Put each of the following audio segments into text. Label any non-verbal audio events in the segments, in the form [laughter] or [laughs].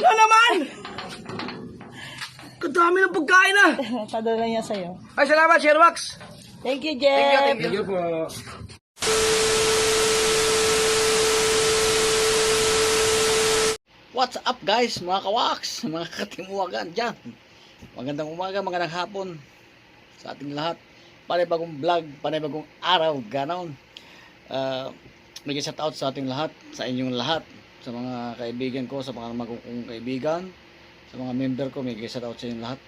Na naman! Kadami ng pagkain na! [laughs] Padala niya sa'yo. Ay, salamat, Sherwax! Thank you, Jeff. Thank you, thank you. po. What's up guys, mga kawaks, mga katimuwagan dyan. Magandang umaga, magandang hapon sa ating lahat. Panibagong vlog, panibagong araw, ganon. Uh, may shout out sa ating lahat, sa inyong lahat, sa mga kaibigan ko, sa mga magong kong kaibigan, sa mga member ko, may shout out sa inyong lahat.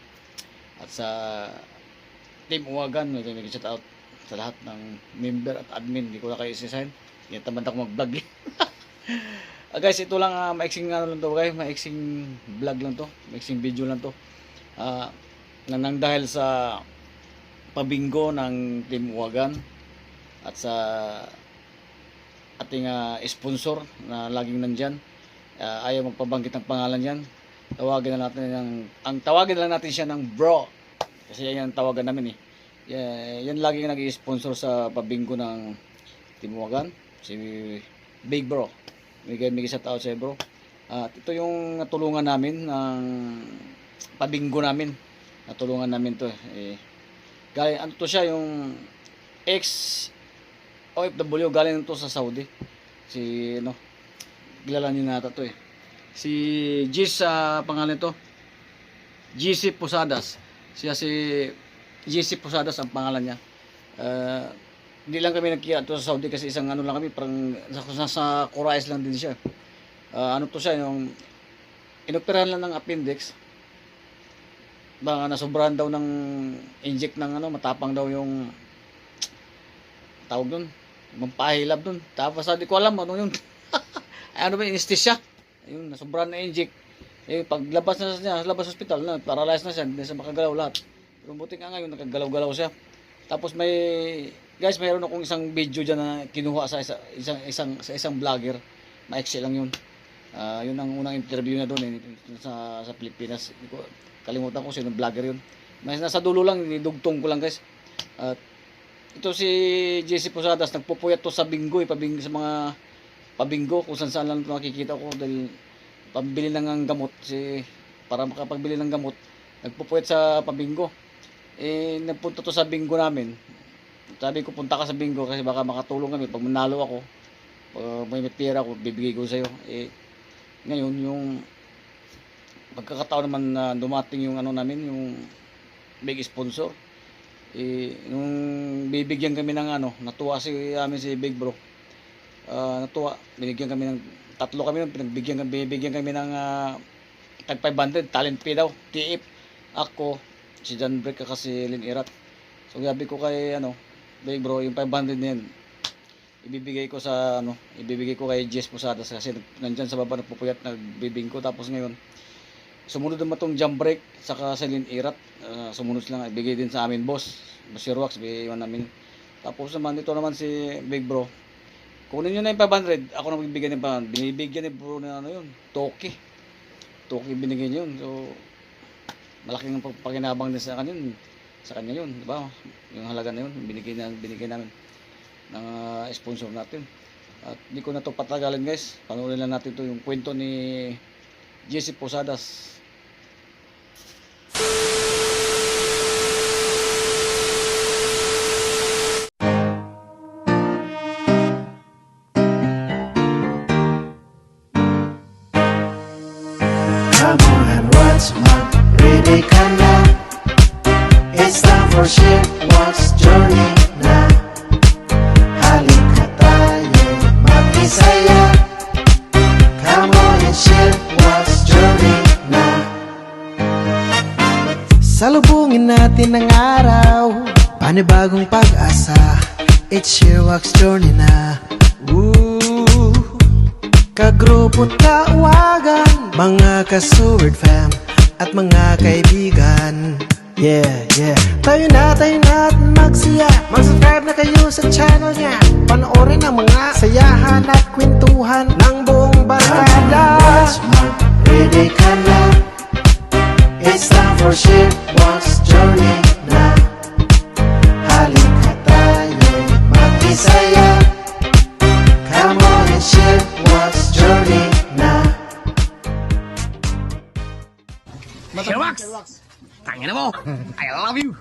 At sa Team Uwagan, may shout out sa lahat ng member at admin. Hindi ko na kayo isisign. Hindi tamad ako mag-vlog. [laughs] Ah, guys, ito lang uh, maiksing ano lang to guys, maiksing vlog lang to, maiksing video lang to. Ah, na nang dahil sa pabinggo ng Team Uwagan at sa ating ah, sponsor na laging nandyan. Ah, ayaw magpabanggit ng pangalan yan. Tawagin na natin ng, ang tawagin na lang natin siya ng bro. Kasi yan ang tawagan namin eh. Yeah, yan laging nag-sponsor sa pabinggo ng Team Uwagan. Si Big Bro. Bigay bigay sa tao sa bro. At ito yung natulungan namin ng pabinggo namin. Natulungan namin to eh. Galing ano to siya yung ex OFW galing to sa Saudi. Si ano kilala niyo nata to eh. Si Gis sa pangalan to. GC Posadas. Siya si GC Posadas ang pangalan niya. Uh, hindi lang kami nagkita to sa Saudi kasi isang ano lang kami parang sa, sa Kurais lang din siya. Ah, ano to siya yung inoperahan lang ng appendix. Baka nasobrahan daw ng inject ng ano, matapang daw yung tawag doon, mampahilab doon. Tapos hindi ko alam ano yun. [laughs] Ay, ano ba, anesthesia. Ayun, nasobrahan na inject. Eh, paglabas na siya, labas hospital na, paralyzed na siya, hindi siya makagalaw lahat. Pero buti nga ngayon, nakagalaw-galaw siya. Tapos may guys, mayroon akong isang video diyan na kinuha sa isa, isang isang sa isang vlogger. Maiksi lang 'yun. Ah, 'yun ang unang interview na doon eh, sa sa Pilipinas. Kalimutan ko sino vlogger 'yun. May nasa dulo lang, dugtong ko lang guys. At ito si JC Posadas nagpupuyat to sa binggo, eh, pabing sa mga pabinggo kung saan saan lang nakikita ko dahil pambili lang ng gamot si para makapagbili ng gamot nagpupuyat sa pabinggo. Eh nagpunta to sa bingo namin. Sabi ko punta ka sa bingo kasi baka makatulong kami. Pag manalo ako pag may pera ko bibigay ko sa'yo. Eh ngayon yung pagkakataon naman na dumating yung ano namin yung big sponsor eh nung bibigyan kami ng ano natuwa si amin si big bro. Ah, natuwa. Binigyan kami ng tatlo kami pinagbigyan kami bibigyan kami ng ah, tag 500 talent fee daw. TF ako si John Brick at si Lin Irat. So sabi ko kay ano, big bro, yung 500 na yan, ibibigay ko sa ano, ibibigay ko kay Jess Posadas kasi nandyan sa baba nagpupuyat nagbibing ko. Tapos ngayon sumunod naman tong jump break saka si Lin Irat. Uh, sumunod sila ibigay din sa amin boss. Sir Wax bigay namin. Tapos naman dito naman si Big Bro. Kunin nyo na yung 500 ako na magbibigay ng 500 binibigyan ni bro na ano yun? Toki. Toki binigay niya yun. So malaking pagpakinabang din sa kanya yun. Sa kanya yun di ba? Yung halaga na yun binigay na binigay namin ng ah, sponsor natin. At hindi ko na to patagalin guys. Panoorin lang natin to yung kwento ni Jesse Posadas on, what's up? Ready ka na? It's time for Shipwalk's journey Ang araw. Panibagong pag-asa. It's Shipwalk's journey na. Woo! Kagrupo't kauwagan Mga ka-Seward fam At mga kaibigan. Yeah, yeah. Tayo na, tayo na at magsiya. Mag-subscribe na kayo sa channel niya. Panoorin ang mga sayahan at kwentuhan Ng buong barkada. Ready ka na It's time for Shipwalk's journey I love you!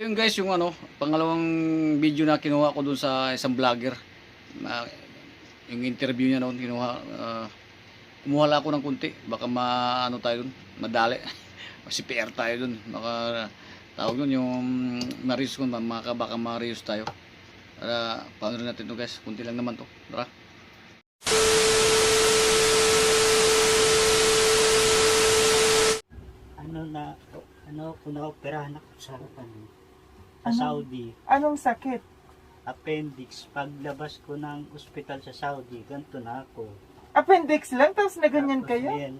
Yun guys, yung ano, pangalawang video na kinuha ko dun sa isang vlogger. Na, yung interview niya noon, kinuha, uh, kumuha ako ng kunti. Baka ma, ano tayo dun, madali. [laughs] Kasi PR tayo dun. Baka, tawag dun, yung ma-reuse ko, baka, baka ma-reuse tayo. Para, paano rin natin to guys, kunti lang naman to. Tara. ano na ano kung naoperahan ako sa ano, sa Saudi Anong sakit? appendix. Paglabas ko ng ospital sa Saudi, ganito na ako. Appendix lang, tapos na ganyan Tapos, kayo? Yan,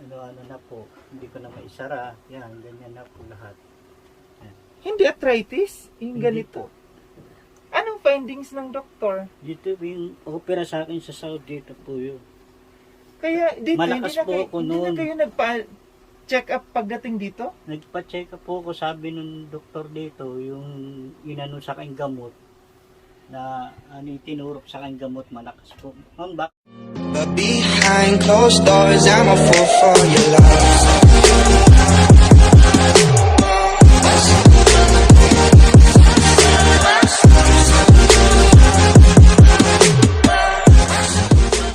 ano, ano na po, hindi ko na maisara. Yan, ganyan na po lahat. Hindi arthritis? Yung Hindi ganito. Anong findings ng doktor? Dito yung opera sa akin sa Saudi, ito po yun. Kaya dito, Malakas hindi na po kayo, ako hindi na noon. kayo check up pagdating dito? Nagpa-check up po ako, sabi nung doktor dito, yung inano sa kanyang gamot, na ano, tinurok sa kanyang gamot, malakas po. Ma'am, bak- behind closed doors, I'm a fool for your love.